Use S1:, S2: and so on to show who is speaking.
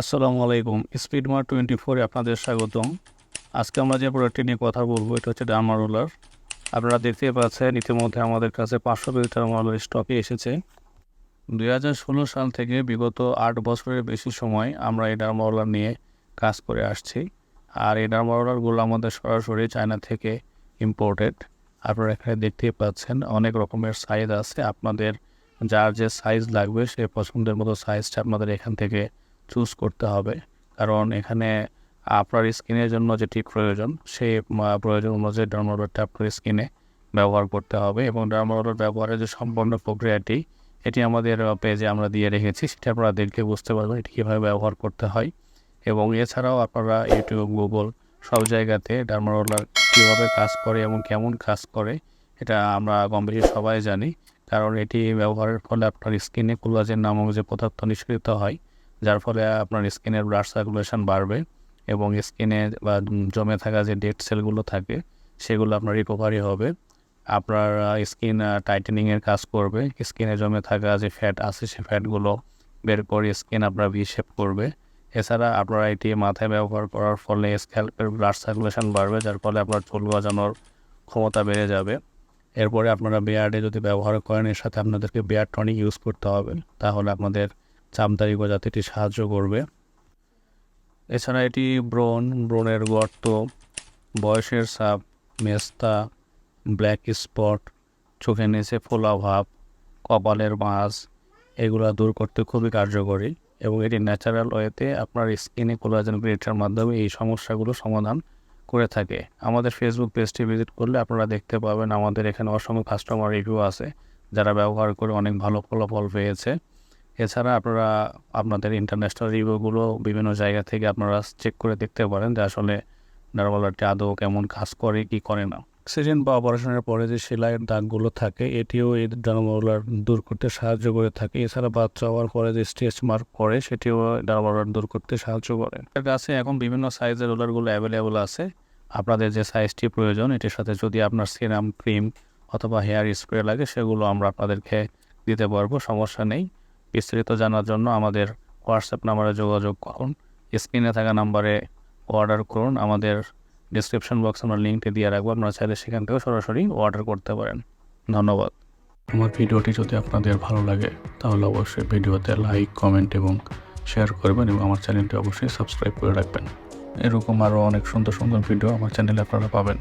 S1: আসসালামু আলাইকুম। স্পিডমার্ট টোয়েন্টি ফোরে আপনাদের স্বাগতম। আজকে আমরা যে প্রোডাক্টটি নিয়ে কথা বলব, এটা হচ্ছে ডার্মা রোলার আপনারা দেখতে পাচ্ছেন, ইতিমধ্যে আমাদের কাছে পাঁচশো পিস ডার্মা রোলার স্টকে এসেছে। দুই হাজার ষোলো সাল থেকে বিগত আট বছরের বেশি সময় আমরা এই ডার্মা রোলার নিয়ে কাজ করে আসছি। আর এই ডার্মা রোলারগুলো আমাদের সরাসরি চায়না থেকে ইম্পোর্টেড আপনারা এখানে দেখতেই পাচ্ছেন, অনেক রকমের সাইজ আছে। আপনাদের যার যে সাইজ লাগবে, সে পছন্দের মতো সাইজটা আপনাদের এখান থেকে চুজ করতে হবে। কারণ এখানে আপনার স্কিনের জন্য যেটি প্রয়োজন, সেই প্রয়োজন অনুযায়ী ডার্মোরোডটা আপনার স্কিনে ব্যবহার করতে হবে এবং ডার্মোরোড ব্যবহারের যে সম্পূর্ণ প্রক্রিয়াটি, এটি আমাদের পেজে আমরা দিয়ে রেখেছি, সেটা আপনারা দেখে বুঝতে পারবেন এটি কীভাবে ব্যবহার করতে হয়। এবং এছাড়াও আপনারা ইউটিউব গুগল সব জায়গাতে ডার্মোরোলার কীভাবে কাজ করে এবং কেমন কাজ করে, এটা আমরা কম সবাই জানি। কারণ এটি ব্যবহারের ফলে আপনার স্কিনে কোলাজেন নামক যে পদার্থ নিষ্কৃত হয় যার ফলে আপনার স্কিনের ব্লাড সার্কুলেশন বাড়বে এবং স্কিনে বা জমে থাকা যে ডেড সেলগুলো থাকে, সেগুলো আপনার রিকভারি হবে। আপনার স্কিন টাইটেনিংয়ের কাজ করবে। স্কিনে জমে থাকা যে ফ্যাট আছে, সে ফ্যাটগুলো বের করে স্কিন আপনার ভি শেপ করবে। এছাড়া আপনারা এটি মাথায় ব্যবহার করার ফলে স্ক্যাল্পের ব্লাড সার্কুলেশন বাড়বে, যার ফলে আপনার চুল গজানোর ক্ষমতা বেড়ে যাবে। এরপরে আপনারা বেয়ার্ডে যদি ব্যবহার করেন, এর সাথে আপনাদেরকে বেয়ার টনিক ইউজ করতে হবে। তাহলে আপনাদের চামদারি গজাতে এটি সাহায্য করবে। এছাড়া এটি ব্রণ ব্রণের গর্ত, বয়সের সাপ মেস্তা, ব্ল্যাক স্পট, চোখের নিচে ফোলা ভাব, কপালের মাছ, এগুলো দূর করতে খুবই কার্যকরী এবং এটি ন্যাচারাল ওয়েতে আপনার স্কিনে কোলাজেন গ্রেটার মাধ্যমে এই সমস্যাগুলো সমাধান করে থাকে। আমাদের ফেসবুক পেজটি ভিজিট করলে আপনারা দেখতে পাবেন আমাদের এখানে অসংখ্য কাস্টমার রিভিউ আছে, যারা ব্যবহার করে অনেক ভালো ফলাফল পেয়েছে। এছাড়া আপনারা আপনাদের ইন্টারন্যাশনাল রিভিউগুলো বিভিন্ন জায়গা থেকে আপনারা চেক করে দেখতে পারেন যে আসলে নার্ভালারটি আদৌ কেমন কাজ করে, কি করে না। অক্সিজেন বা অপারেশনের পরে যে সেলাইয়ের দাগগুলো থাকে, এটিও এই ডার্মারোলার দূর করতে সাহায্য করে থাকে। এছাড়া বাচ্চা হওয়ার পরে যে স্ট্রেচ মার্ক করে সেটিও ডার্মারোলার দূর করতে সাহায্য করে। এর কাছে এখন বিভিন্ন সাইজের রোলারগুলো অ্যাভেলেবল আছে। আপনাদের যে সাইজটি প্রয়োজন, এটির সাথে যদি আপনার সিরাম ক্রিম অথবা হেয়ার স্প্রে লাগে, সেগুলো আমরা আপনাদেরকে দিতে পারব, সমস্যা নেই। বিস্তারিত জানার জন্য আমাদের হোয়াটসঅ্যাপ নাম্বারে যোগাযোগ করুন। স্ক্রিনে থাকা নাম্বারে অর্ডার করুন। আমাদের ডিসক্রিপশন বক্স আমরা লিঙ্কটি দিয়ে রাখব। আপনারা চাইলে সেখান থেকেও সরাসরি অর্ডার করতে পারেন। ধন্যবাদ। আমার ভিডিওটি যদি আপনাদের ভালো লাগে, তাহলে অবশ্যই ভিডিওতে লাইক কমেন্ট এবং শেয়ার করবেন এবং আমার চ্যানেলটি অবশ্যই সাবস্ক্রাইব করে রাখবেন। এরকম আরও অনেক সুন্দর সুন্দর ভিডিও আমার চ্যানেলে আপনারা পাবেন।